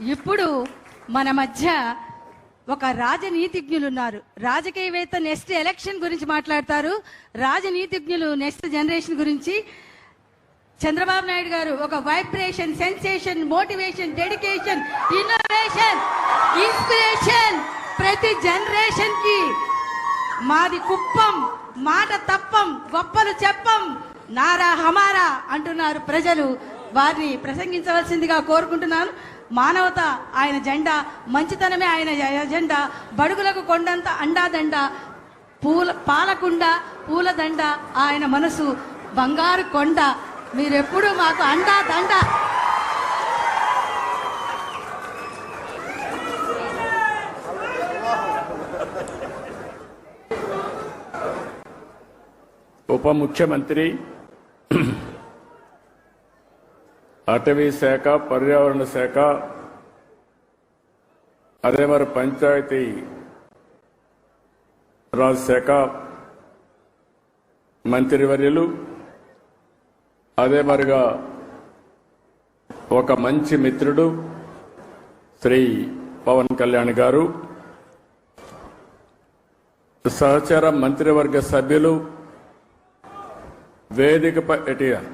ఇప్పుడు మన మధ్య ఒక రాజనీతిజ్ఞులు ఉన్నారు రాజకీయవేత్త నెక్స్ట్ ఎలక్షన్ గురించి మాట్లాడతారు. రాజనీతిజ్ఞులు నెక్స్ట్ జనరేషన్ గురించి. చంద్రబాబు నాయుడు గారు ఒక vibration sensation motivation dedication innovation inspiration ప్రతి జనరేషన్కి మాది కుప్పం మాట తప్పం గొప్పలు చెప్పం నారా హమారా అంటున్నారు ప్రజలు. వారిని ప్రసంగించవలసిందిగా కోరుకుంటున్నాను. మానవత ఆయన జెండా మంచితనమే ఆయన ఎజెండా బడుగులకు కొండంత అండాదండ పూల పాలకుండ పూలదండ ఆయన మనసు బంగారు కొండ. మీరెప్పుడు మాకు అండా దండ. ఉప ముఖ్యమంత్రి అటవీ శాఖ పర్యావరణ శాఖ అదే మరి పంచాయతీ రాజ్ శాఖ మంత్రివర్యులు అదే మరిగా ఒక మంచి మిత్రుడు శ్రీ పవన్ కళ్యాణ్ గారు సహచర మంత్రివర్గ సభ్యులు వేదికపై ఎటిఆర్.